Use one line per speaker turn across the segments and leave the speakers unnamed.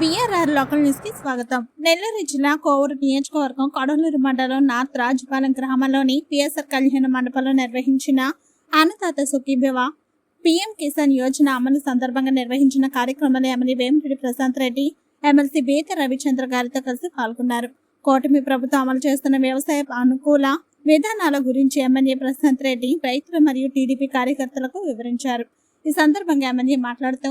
BRR local న్యూస్కి స్వాగతం. నెల్లూరు జిల్లా కోవూరు నియోజకవర్గం కడలూరు మండలం నాత్ రాజుపాలెం గ్రామంలోని పిఎస్ఆర్ కళ్యాణ మండపంలో నిర్వహించిన అన్నదాత సుఖీభవ పిఎం కిసాన్ యోజన అమలు సందర్భంగా నిర్వహించిన కార్యక్రమంలో ఎమ్మెల్యే వేమిరెడ్డి ప్రశాంత్ రెడ్డి ఎమ్మెల్సీ బేత రవిచంద్ర గారితో కలిసి పాల్గొన్నారు. కూటమి ప్రభుత్వం అమలు చేస్తున్న వ్యవసాయ అనుకూల విధానాల గురించి ఎమ్మెల్యే ప్రశాంత్ రెడ్డి రైతులు మరియు టీడీపీ కార్యకర్తలకు వివరించారు. ఈ సందర్భంగా ఎమ్మెల్యే మాట్లాడుతూ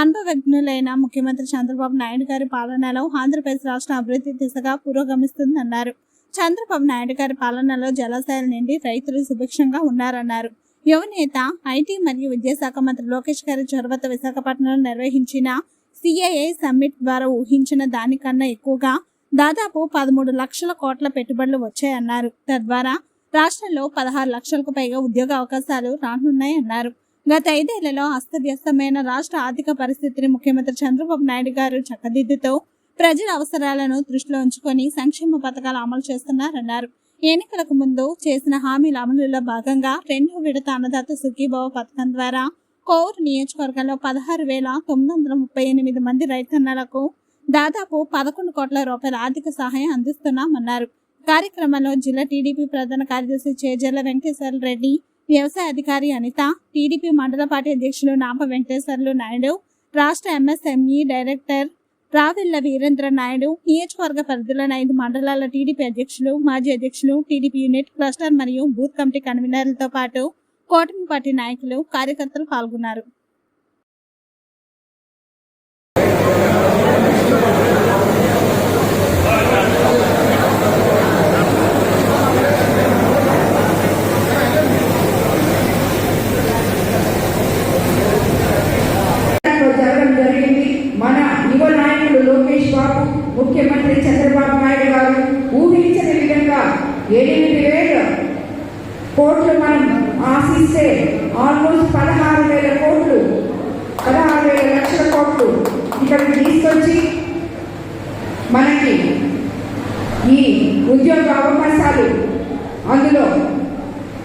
అనుభవజ్ఞులైన ముఖ్యమంత్రి చంద్రబాబు నాయుడు గారి పాలనలో ఆంధ్రప్రదేశ్ రాష్ట్ర అభివృద్ధి దిశగా పురోగమిస్తుందన్నారు. చంద్రబాబు నాయుడు గారి పాలనలో జలాశయాల నుండి రైతులు సుభిక్షంగా ఉన్నారన్నారు. యువనేత ఐటీ మరియు విద్యాశాఖ మంత్రి లోకేష్ గారి చొరవత విశాఖపట్నంలో నిర్వహించిన సిఐఐ సమ్మిట్ ద్వారా ఊహించిన దానికన్నా ఎక్కువగా దాదాపు పదమూడు లక్షల కోట్ల పెట్టుబడులు వచ్చాయన్నారు. తద్వారా రాష్ట్రంలో పదహారు లక్షలకు పైగా ఉద్యోగ అవకాశాలు రానున్నాయన్నారు. గత ఐదేళ్ళలో అస్తవ్యస్తమైన రాష్ట్ర ఆర్థిక పరిస్థితిని ముఖ్యమంత్రి చంద్రబాబు నాయుడు గారు చక్కదిద్దుతో ప్రజల అవసరాలను దృష్టిలో ఉంచుకొని సంక్షేమ పథకాలు అమలు చేస్తున్నారన్నారు. ఎన్నికలకు ముందు చేసిన హామీల అమలులో భాగంగా రెండో విడత అన్నదాత సుఖీభావ పథకం ద్వారా కోవూరు నియోజకవర్గంలో పదహారు వేల తొమ్మిది వందల ముప్పై ఎనిమిది మంది రైతన్నలకు దాదాపు పదకొండు కోట్ల రూపాయల ఆర్థిక సహాయం అందిస్తున్నామన్నారు. కార్యక్రమంలో జిల్లా టీడీపీ ప్రధాన కార్యదర్శి చేజర్ల వెంకటేశ్వర రెడ్డి వ్యవసాయ అధికారి అనిత టీడీపీ మండల పార్టీ అధ్యక్షులు నాప వెంకటేశ్వర్లు నాయుడు రాష్ట్ర ఎంఎస్ఎంఈ డైరెక్టర్ రావిల్ల వీరేంద్ర నాయుడు నియోజకవర్గ పరిధిలోని ఐదు మండలాల టీడీపీ అధ్యక్షులు మాజీ అధ్యక్షులు టీడీపీ యూనిట్ క్లస్టర్ మరియు బూత్ కమిటీ కన్వీనర్లతో పాటు కూటమి పార్టీ నాయకులు కార్యకర్తలు పాల్గొన్నారు
లో జరగడం జరిగింది మన యువ నాయకుడు లోకేష్ బాబు ముఖ్యమంత్రి చంద్రబాబు నాయుడు గారు ఊహించని విధంగా ఎనిమిది వేల కోట్లు మనం ఆశిస్తే ఆల్మోస్ట్ పదహారు వేల కోట్లు పదహారు వేల లక్షల కోట్లు ఇక్కడికి తీసుకొచ్చి మనకి ఈ ఉద్యోగ అవకాశాలు అందులో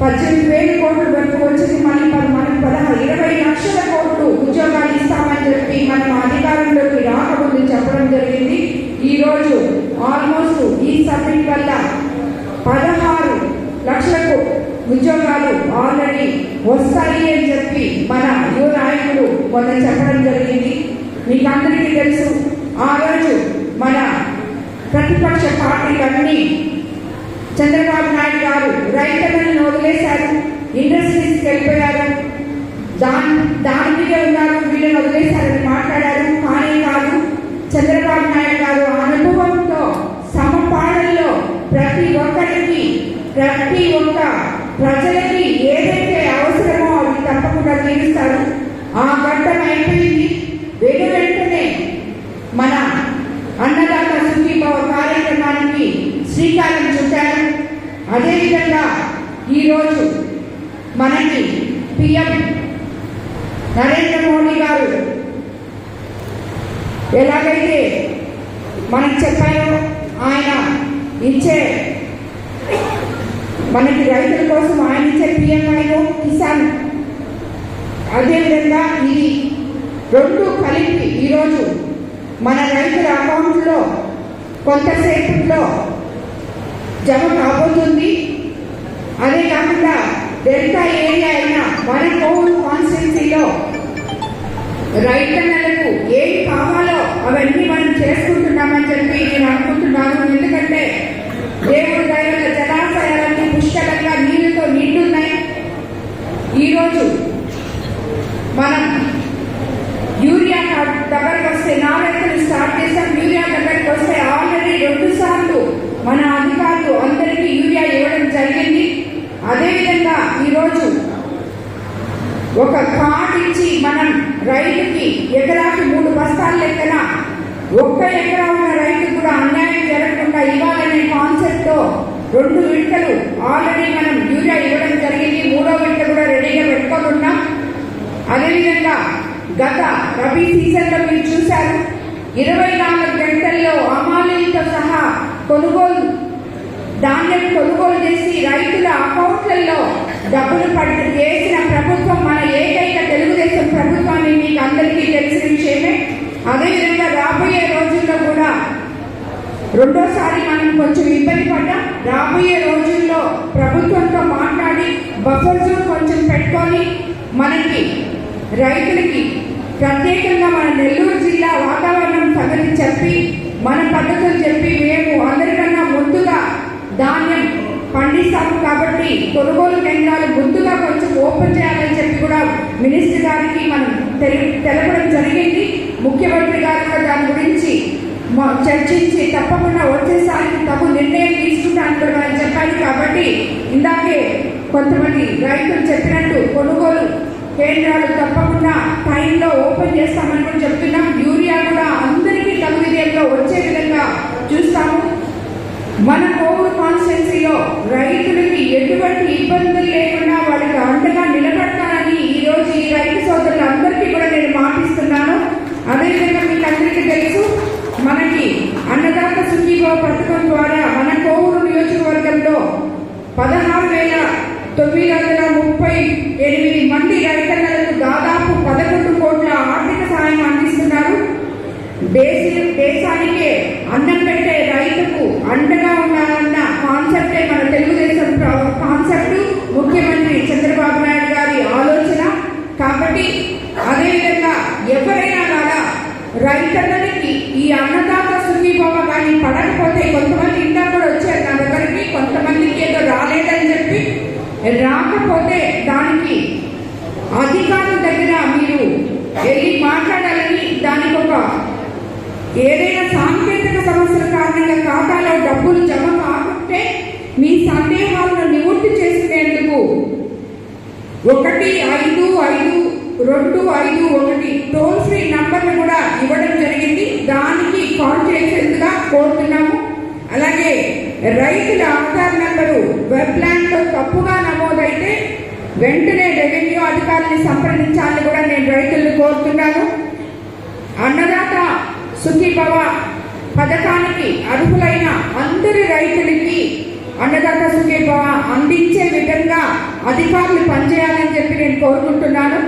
పద్దెనిమిది వేల కోట్ల వరకు వచ్చేసి మళ్ళీ మరి మనం పదహారు ఇరవై లక్షల కోట్లు ఉద్యోగాలు ఇస్తామని చెప్పి మనం అధికారంలోకి రాకముందు చెప్పడం జరిగింది. ఈ రోజు ఆల్మోస్ట్ ఈ సబ్మిట్ వల్ల పదహారు లక్షలకు ఉద్యోగాలు ఆల్రెడీ వస్తాయి అని చెప్పి మన యువ నాయకుడు మొన్న చెప్పడం జరిగింది. మీకందరికీ తెలుసు ఆ రోజు మన ప్రతిపక్ష పార్టీలన్నీ చంద్రబాబు నాయుడు గారు రైతులను వదిలేశారు ఇండస్ట్రీస్కి వెళ్ళిపోయారు. దాని దాని మీద ఉన్నారు వీళ్ళని వదిలేశారని మాట్లాడారు. కానీ కాదు చంద్రబాబు నాయుడు గారు అనుభవంతో సమపాలనలో ప్రతి ఒక్కరికి ప్రతి ఒక్క ప్రజలకి ఏదైతే అవసరమో అవి తప్పకుండా తీరుస్తారు. ఆ ఘట్టం అయిపోయింది. వెను వెంటనే మన అన్నదాత సుఖీభావ కార్యక్రమానికి శ్రీకారం చుట్టారు. అదేవిధంగా ఈరోజు మనకి పిఎం నరేంద్ర మోడీ గారు ఎలాగైతే మనకు చెప్పారో ఆయన ఇచ్చే మనకి రైతుల కోసం ఆయన ఇచ్చే పిఎంఐలో కిసాన్. అదేవిధంగా ఇది రెండు కలిపి ఈరోజు మన రైతుల అకౌంట్లో కొంతసేపట్లో జమ కాబోతుంది. అదే కాకుండా డెల్టా ఏరియా అయిన మన కోవిడ్ కాన్స్టిట్యున్సీలో రైతన్నలకు ఏం కావాలో అవన్నీ మనం చేసుకుంటున్నామని చెప్పి నేను అనుకుంటున్నాను. ఎందుకంటే దేవుడి దయల జలాశయాలన్నీ పుష్కలంగా నీళ్ళతో నిండున్నాయి. ఈరోజు మనం దగ్గరకు వస్తే నాలుగు స్టార్ట్ చేశాం. యూరియా దగ్గరకు వస్తే ఆల్రెడీ రెండు సార్లు మన అధికారులు అందరికీ యూరియా ఇవ్వడం జరిగింది. అదేవిధంగా ఈరోజు ఒక కార్డు ఇచ్చి మనం రైతుకి ఎకరాకి మూడు బస్తాల లెక్కన ఒక్క ఎకరా ఉన్న రైతు కూడా అన్యాయం జరగకుండా ఇవ్వాలనే కాన్సెప్ట్తో రెండు విడతలు ఆల్రెడీ మనం యూరియా ఇవ్వడం జరిగింది. మూడో విడత కూడా రెడీగా పెట్టుకోనున్నాం అదేవిధంగా గత రబీ సీజన్లో మీరు చూశారు. ఇరవై నాలుగు గంటల్లో అమాలీలతో సహా కొనుగోలు ధాన్యం కొనుగోలు చేసి రైతుల అకౌంట్లలో డబ్బులు పడి చేసిన ప్రభుత్వం మన ఏకైక తెలుగుదేశం ప్రభుత్వాన్ని మీకు అందరికీ తెలిసిన విషయమే. అదేవిధంగా రాబోయే రోజుల్లో కూడా రెండోసారి మనం కొంచెం ఇబ్బంది పడ్డాం. రాబోయే రోజుల్లో ప్రభుత్వంతో మాట్లాడి బఫర్ జోన్ కొంచెం పెట్టుకొని మనకి రైతులకి ప్రత్యేకంగా మన నెల్లూరు జిల్లా వాతావరణం సంగతి చెప్పి మన పద్ధతులు చెప్పి మేము అందరికన్నా ముందుగా ధాన్యం పండిస్తాము కాబట్టి కొనుగోలు కేంద్రాలు ముందుగా కొంచెం ఓపెన్ చేయాలని చెప్పి కూడా మినిస్టర్ గారికి మనం తెలపడం జరిగింది. ముఖ్యమంత్రి గారు కూడా దాని గురించి చర్చించి తప్పకుండా వచ్చేసారి తగు నిర్ణయం తీసుకుంటాను కూడా మనం చెప్పాలి కాబట్టి ఇందాకే కొంతమంది రైతులు చెప్పినట్టు కొనుగోలు కేంద్రాలు తప్పకుండా టైంలో ఓపెన్ చేస్తామని కూడా చెప్తున్నాం. యూరియా కూడా అందరికీ తగు విధంగా వచ్చే విధంగా చూస్తాము. మన కోవిడ్ కాన్స్టిట్యున్సీలో రైతులకి ఎటువంటి ఇబ్బందులు లేకుండా వాళ్ళకి అండగా నిలబడతానని ఈరోజు ఈ రైతు సోదరులందరికీ కూడా నేను మాటిస్తున్నాను. అదేవిధంగా మీకు అందరికీ తెలుసు మనకి అన్నదాత సుఖీభావ పథకం ద్వారా మన కోవూరు నియోజకవర్గంలో పదహారు వేల తొమ్మిది వందల ముప్పై ఎనిమిది మంది రైతులు దాదాపు పదకొండు కోట్ల ఆర్థిక సాయం అందిస్తున్నారు దేశ దేశానికే అన్నం పెట్టే రైతుకు అండగా ఉండాలన్న కాన్సెప్టే మన తెలుగుదేశం కాన్సెప్ట్. ముఖ్యమంత్రి చంద్రబాబు నాయుడు గారి ఆలోచన. కాబట్టి అదేవిధంగా ఎవరైనా కదా రైతన్నలకి ఈ అన్నదాత సుఖీభవ కానీ పడకపోతే కొంతమంది ఇంకా కూడా వచ్చారు నా దగ్గరికి కొంతమందికి ఏదో రాలేదని చెప్పి రాకపోతే దానికి అధికారుల దగ్గర మీరు వెళ్ళి మాట్లాడాలి. ఏదైనా సాంకేతిక సమస్యల కారణంగా ఖాతాలో డబ్బులు జమ కాకుంటే మీ సందేహాలను నివృత్తి చేసుకునేందుకు ఒకటి ఐదు ఐదు రెండు ఐదు ఒకటి టోల్ ఫ్రీ నంబర్ను కూడా ఇవ్వడం జరిగింది. దానికి కాల్ చేసేందుగా కోరుతున్నాము. అలాగే రైతుల ఆధార్ నంబరు వెబ్ ల్యాండ్లో తప్పుగా నమోదైతే వెంటనే రెవెన్యూ అధికారులను సంప్రదించాలని కూడా నేను రైతులను కోరుతున్నాను. అన్నదాత సుఖీభవ పథకానికి అర్హులైన అందరి రైతులకి అన్నదాత సుఖీభవ అందించే విధంగా అధికారులు పనిచేయాలని చెప్పి నేను కోరుకుంటున్నాను.